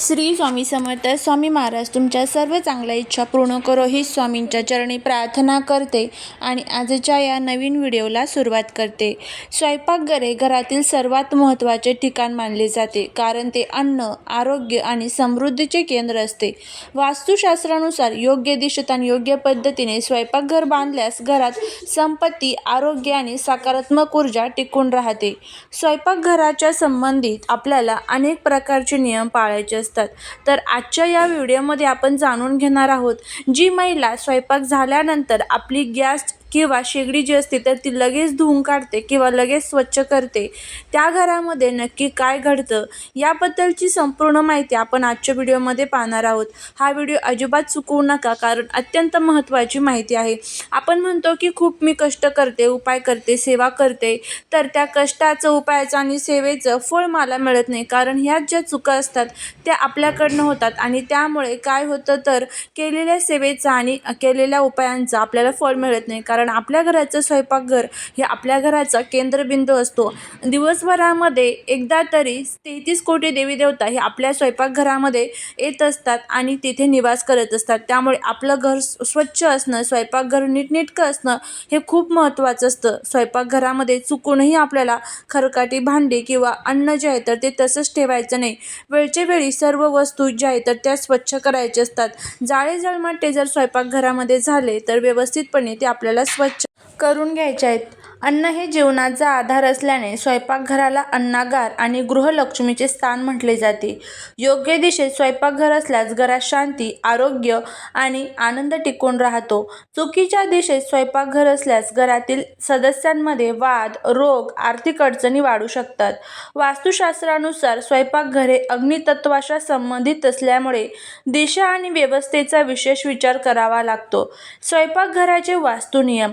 श्री स्वामी समर्थ स्वामी महाराज तुमच्या सर्व चांगल्या इच्छा पूर्ण करो ही स्वामींच्या चरणी प्रार्थना करते आणि आजच्या या नवीन व्हिडिओला सुरुवात करते. स्वयंपाकघरे घरातील सर्वात महत्त्वाचे ठिकाण मानले जाते कारण ते अन्न आरोग्य आणि समृद्धीचे केंद्र असते. वास्तुशास्त्रानुसार योग्य दिशेत आणि योग्य पद्धतीने स्वयंपाकघर बांधल्यास घरात संपत्ती आरोग्य आणि सकारात्मक ऊर्जा टिकून राहते. स्वयंपाकघराच्या संबंधित आपल्याला अनेक प्रकारचे नियम पाळायचे असतात तर आजच्या या व्हिडिओमध्ये आपण जाणून घेणार आहोत जी महिला स्वयंपाक झाल्यानंतर आपली गॅस किंवा शेगडी जी असते तर ती लगेच धुवून काढते किंवा लगेच स्वच्छ करते. त्या घरामध्ये नक्की काय घडतं याबद्दलची संपूर्ण माहिती आपण आजच्या व्हिडिओमध्ये पाहणार आहोत. हा व्हिडिओ अजिबात चुकवू नका कारण अत्यंत महत्त्वाची माहिती आहे. आपण म्हणतो की खूप मी कष्ट करते उपाय करते सेवा करते तर त्या कष्टाचं उपायाचं आणि सेवेचं फळ मला मिळत नाही कारण ह्याच ज्या चुका असतात त्या आपल्याकडनं होतात आणि त्यामुळे काय होतं तर केलेल्या सेवेचा आणि केलेल्या उपायांचा आपल्याला फळ मिळत नाही कारण कारण आपल्या घराचं स्वयंपाकघर हे आपल्या घराचा केंद्रबिंदू असतो. दिवसभरामध्ये एकदा तरी तेहतीस कोटी देवी देवता हे आपल्या स्वयंपाकघरामध्ये येत असतात आणि तिथे निवास करत असतात. त्यामुळे आपलं घर स्व- स्वच्छ असणं स्वयंपाकघर नीटनेटकं असणं हे खूप महत्त्वाचं असतं. स्वयंपाकघरामध्ये चुकूनही आपल्याला खरकाटी भांडी किंवा अन्न जे आहे तर ते तसंच ठेवायचं नाही. वेळच्या वेळी सर्व वस्तू ज्या आहेत तर त्या स्वच्छ करायच्या असतात. जाळे जळमाटे जर स्वयंपाकघरामध्ये झाले तर व्यवस्थितपणे ते आपल्याला स्वच्छ करून घ्यायचे आहेत. अन्न हे जीवनाचा आधार असल्याने स्वयंपाकघराला अन्नागार आणि गृहलक्ष्मीचे स्थान म्हटले जाते. योग्य दिशेत स्वयंपाकघर असल्यास घरात शांती आरोग्य आणि आनंद टिकून राहतो. चुकीच्या दिशेत स्वयंपाकघर असल्यास घरातील सदस्यांमध्ये वाद रोग आर्थिक अडचणी वाढू शकतात. वास्तुशास्त्रानुसार स्वयंपाकघरे अग्नितत्वाशा संबंधित असल्यामुळे दिशा आणि व्यवस्थेचा विशेष विचार करावा लागतो. स्वयंपाकघराचे वास्तुनियम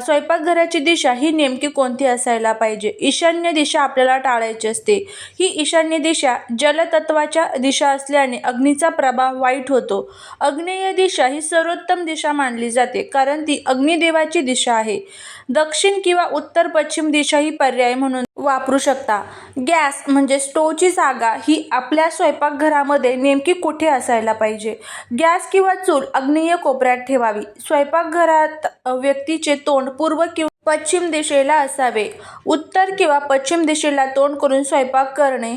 स्वयंपाकघराचे स्वयंपाकघराची दिशा ही नेमकी कोणती असायला पाहिजे? ईशान्य दिशा आपल्याला टाळायची असते. ही ईशान्य दिशा जलतत्वाच्या दिशा असल्याने अग्नीचा प्रभाव वाईट होतो. अग्नेय दिशा ही सर्वोत्तम दिशा मानली जाते कारण ती अग्निदेवाची दिशा आहे. दक्षिण किंवा उत्तर पश्चिम दिशा ही पर्याय म्हणून वापरू शकता. गॅस म्हणजे स्टोवची जागा ही आपल्या स्वयंपाकघरामध्ये नेमकी कुठे असायला पाहिजे? गॅस किंवा चूल अग्नेय कोपऱ्यात ठेवावी. स्वयंपाकघरात व्यक्तीचे तोंड पूर्व किंवा पश्चिम दिशेला असावे. उत्तर किंवा पश्चिम दिशेला तोंड करून स्वयंपाक करणे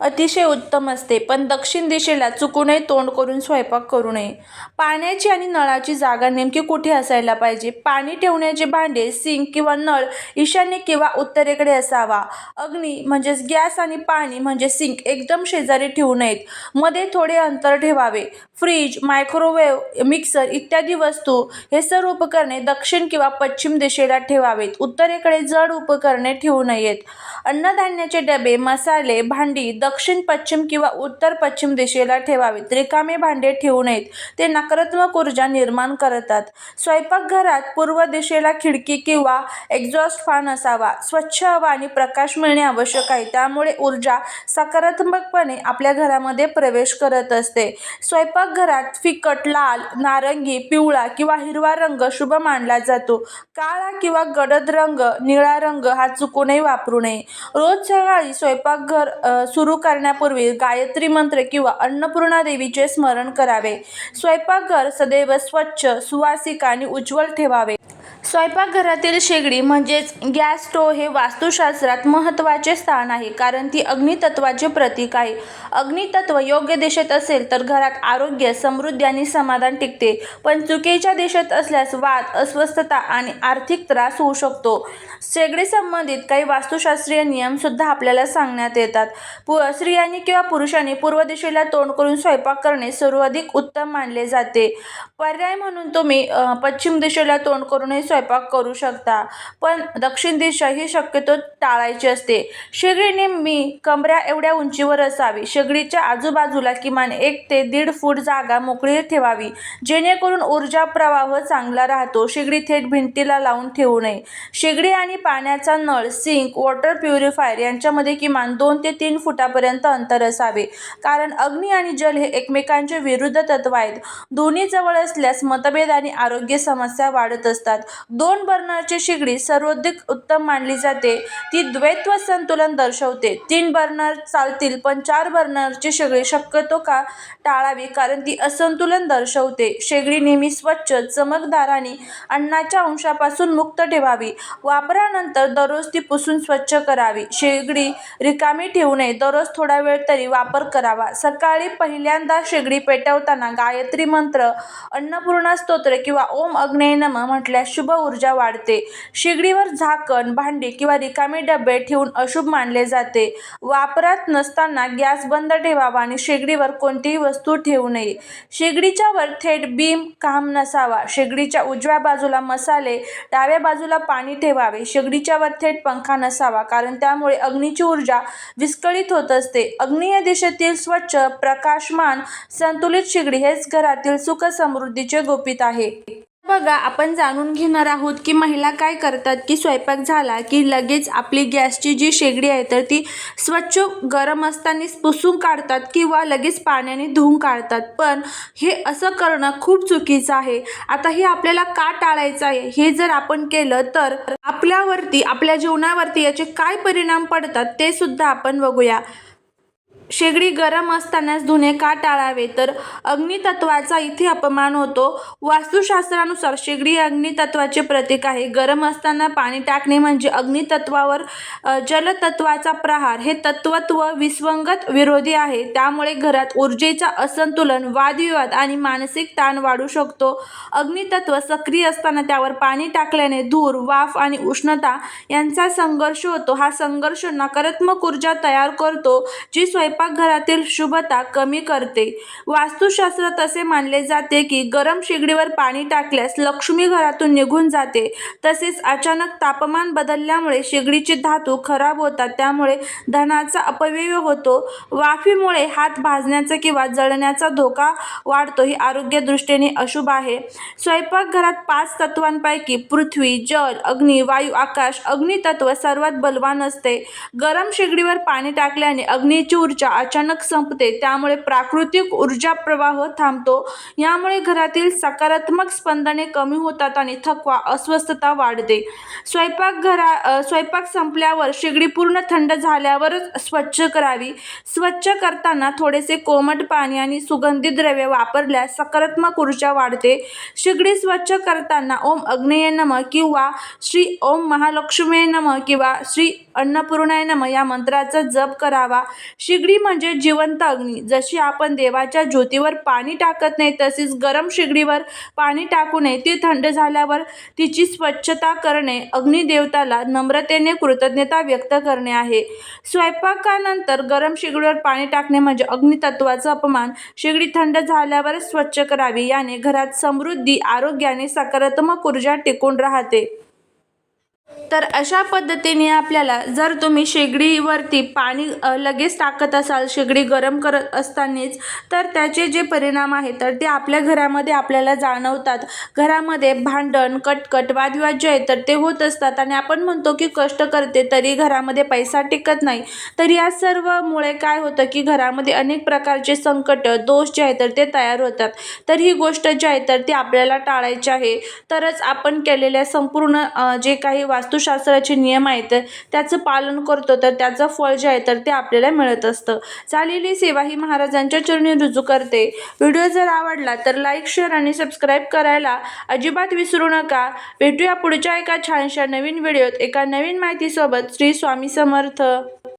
अतिशय उत्तम असते. पण दक्षिण दिशेला चुकूनही तोंड करून स्वयंपाक करू नये. पाण्याची आणि नळाची जागा नेमकी कुठे असायला पाहिजे? पाणी ठेवण्याचे भांडे सिंक किंवा नळ ईशान्य किंवा उत्तरेकडे असावा. अग्नी म्हणजेच गॅस आणि पाणी म्हणजे सिंक एकदम शेजारी ठेवू नयेत. मध्ये थोडे अंतर ठेवावे. फ्रीज मायक्रोवेव्ह मिक्सर इत्यादी वस्तू हे सर्व उपकरणे दक्षिण किंवा पश्चिम दिशेला ठेवावेत. उत्तरेकडे जड उपकरणे ठेवू नयेत. अन्नधान्याचे डबे मसाले भांडी दक्षिण पश्चिम किंवा उत्तर पश्चिम दिशेला ठेवावेत. रिकामे भांडे ठेवू नयेत. ते नकारात्मक ऊर्जा निर्माण करतात. स्वयंपाकघरात पूर्व दिशेला खिडकी किंवा एक्झॉस्ट फॅन असावा. स्वच्छ हवा आणि प्रकाश मिळणे आवश्यक आहे. त्यामुळे ऊर्जा सकारात्मकपणे आपल्या घरामध्ये प्रवेश करत असते. स्वयंपाकघरात फिकट लाल नारंगी पिवळा किंवा हिरवा रंग शुभ मानला जातो. काळा किंवा गडद रंग निळा रंग हा चुकूनही वापरू नये. रोज सकाळी स्वयंपाकघर सुरू सुरू करण्यापूर्वी गायत्री मंत्र किंवा अन्नपूर्णा देवीचे स्मरण करावे. स्वयंपाकघर सदैव स्वच्छ सुवासिक आणि उज्ज्वल ठेवावे. स्वयंपाकघरातील शेगडी म्हणजेच गॅस स्टोव हे वास्तुशास्त्रात महत्त्वाचे स्थान आहे कारण ती अग्नितत्वाचे प्रतीक आहे. अग्नितत्व योग्य देशात असेल तर घरात आरोग्य समृद्धी आणि समाधान टिकते पण चुकीच्या देशात असल्यास वाद अस्वस्थता आणि आर्थिक त्रास होऊ शकतो. शेगडी संबंधित काही वास्तुशास्त्रीय नियमसुद्धा आपल्याला सांगण्यात येतात. पु स्त्रियांनी किंवा पुरुषांनी पूर्व दिशेला तोंड करून स्वयंपाक करणे सर्वाधिक उत्तम मानले जाते. पर्याय म्हणून तुम्ही पश्चिम दिशेला तोंड करूनही स्वयंपाक करू शकता. पण दक्षिण दिशा ही शक्यतो टाळायची असते. शेगडी नेहमी कमऱ्या एवढ्या उंचीवर असावी. शेगडीच्या आजूबाजूला किमान एक ते दीड फूट जागा मोकळी ठेवावी. जेणेकरून ऊर्जा प्रवाह चांगला राहतो. शेगडी थेट भिंतीला लावून ठेवू नये. शेगडी आणि पाण्याचा नळ सिंक वॉटर प्युरिफायर यांच्यामध्ये किमान दोन ते तीन फुटापर्यंत अंतर असावे. कारण अग्नी आणि जल हे एकमेकांचे विरुद्ध तत्व आहेत. दोन्ही जवळ असल्यास मतभेद आणि आरोग्य समस्या वाढत असतात. दोन बर्नरची शेगडी सर्वाधिक उत्तम मानली जाते. ती द्वैत्व संतुलन दर्शवते. तीन बर्नर चालतील पण चार बर्नरची शेगडी शक्यतो का टाळावी? कारण ती असंतुलन दर्शवते. शेगडी नेहमी स्वच्छ चमकदार आणि अन्नाच्या अंशापासून मुक्त ठेवावी. वापरानंतर दररोज ती पुसून स्वच्छ करावी. शेगडी रिकामी ठेवू नये दररोज थोडा वेळ तरी वापर करावा. सकाळी पहिल्यांदा शेगडी पेटवताना गायत्री मंत्र अन्नपूर्णा स्तोत्र किंवा ओम अग्नेय नम म्हटल्यास शुभ ऊर्जा वाढते. शेगडीवर झाकण भांडी किंवा रिकामे डबे ठेवून अशुभ मानले जाते. वापरात नसताना गॅस बंद ठेवावा आणि शेगडीवर कोणतीही वस्तू ठेवू नये. शेगडीच्या वर थेट बीम काम नसावा. शेगडीच्या उजव्या बाजूला मसाले डाव्या बाजूला पाणी ठेवावे. शेगडीच्या वर थेट पंखा नसावा कारण त्यामुळे अग्नीची ऊर्जा विस्कळीत होत असते. अग्नीय दिशेतील स्वच्छ प्रकाशमान संतुलित शेगडी हेच घरातील सुख समृद्धीचे गोपित आहे. बघा आपण जाणून घेणार आहोत की महिला काय करतात की स्वयंपाक झाला की लगेच आपली गॅसची जी शेगडी आहे तर ती स्वच्छ गरम असतानाच पुसून काढतात किंवा लगेच पाण्याने धुवून काढतात. पण हे असं करणं खूप चुकीचं आहे. आता हे आपल्याला का टाळायचं आहे? हे जर आपण केलं तर आपल्यावरती आपल्या जीवनावरती याचे काय परिणाम पडतात ते सुद्धा आपण बघूया. शेगडी गरम असतानाच धुणे का टाळावे? तर अग्नितत्वाचा इथे अपमान होतो. वास्तुशास्त्रानुसार शेगडी अग्नितत्वाचे प्रतीक आहे. गरम असताना पाणी टाकणे म्हणजे अग्नितत्वावर जलतत्वाचा प्रहार. हे तत्वत्व विस्वंगत विरोधी आहे. त्यामुळे घरात ऊर्जेचा असंतुलन वादविवाद आणि मानसिक ताण वाढू शकतो. अग्नितत्व सक्रिय असताना त्यावर पाणी टाकल्याने धूर वाफ आणि उष्णता यांचा संघर्ष होतो. हा संघर्ष नकारात्मक ऊर्जा तयार करतो जी स्वयं स्वयंपाकघरातील शुभता कमी करते. वास्तुशास्त्रात असे मानले जाते की गरम शेगडीवर पाणी टाकल्यास लक्ष्मी घरातून निघून जाते. तसेच अचानक तापमान बदलल्यामुळे शेगडीचे धातू खराब होतात त्यामुळे धनाचा अपव्यय होतो. वाफीमुळे हात भाजण्याचा किंवा जळण्याचा धोका वाढतो ही आरोग्यदृष्टीने अशुभ आहे. स्वयंपाकघरात पाच तत्वांपैकी पृथ्वी जल अग्नी वायू आकाश अग्नितत्व सर्वात बलवान असते. गरम शेगडीवर पाणी टाकल्याने अग्नीची ऊर्जा अचानक संपते त्यामुळे प्राकृतिक ऊर्जा प्रवाह थांबतो. यामुळे घरातील सकारात्मक स्पंदने कमी होतात आणि थकवा अस्वस्थता वाढते. स्वयंपाकघरा स्वयंपाक संपल्यावर शेगडी पूर्ण थंड झाल्यावरच स्वच्छ करावी. स्वच्छ करताना थोडेसे कोमट पाणी आणि सुगंधी द्रव्य वापरल्यास सकारात्मक ऊर्जा वाढते. शेगडी स्वच्छ करताना ओम अग्नेय नम किंवा श्री ओम महालक्ष्मी नम किंवा श्री अन्नपूर्णाय नम या मंत्राचा जप करावा. शेगडी म्हणजे जिवंत अग्नी. जशी आपण देवाच्या ज्योतीवर पाणी टाकत नाही तसेच गरम शेगडीवर पाणी टाकू नये. ती थंड झाल्यावर तिची स्वच्छता करणे अग्निदेवताला नम्रतेने कृतज्ञता व्यक्त करणे आहे. स्वयंपाकानंतर गरम शेगडीवर पाणी टाकणे म्हणजे अग्नितत्वाचा अपमान. शेगडी थंड झाल्यावर स्वच्छ करावी याने घरात समृद्धी आरोग्याने सकारात्मक ऊर्जा टिकून राहते. तर अशा पद्धतीने आपल्याला जर तुम्ही शेगडीवरती पाणी लगेच टाकत असाल शेगडी गरम करत असतानाच तर त्याचे जे परिणाम आहेत तर ते आपल्या घरामध्ये आपल्याला जाणवतात. घरामध्ये भांडण कटकट वादविवाद जे आहेत तर ते होत असतात आणि आपण म्हणतो की कष्ट करते तरी घरामध्ये पैसा टिकत नाही. तर या सर्वमुळे काय होतं की घरामध्ये अनेक प्रकारचे संकट दोष जे आहेत तर ते तयार होतात. तर ही गोष्ट जी आहे तर ती आपल्याला टाळायची आहे. तरच आपण केलेल्या संपूर्ण जे काही वास्तू वास्तुशास्त्राचे नियम आहेत त्याचं पालन करतो तर त्याचं फळ जे आहे तर ते आपल्याला मिळत असतं. चालेली सेवा ही महाराजांच्या चरणी रुजू करते. व्हिडिओ जर आवडला तर लाईक शेअर आणि सबस्क्राईब करायला अजिबात विसरू नका. भेटूया पुढच्या एका छानशा नवीन व्हिडिओत. एका नवीन माहितीसोबत श्री स्वामी समर्थ.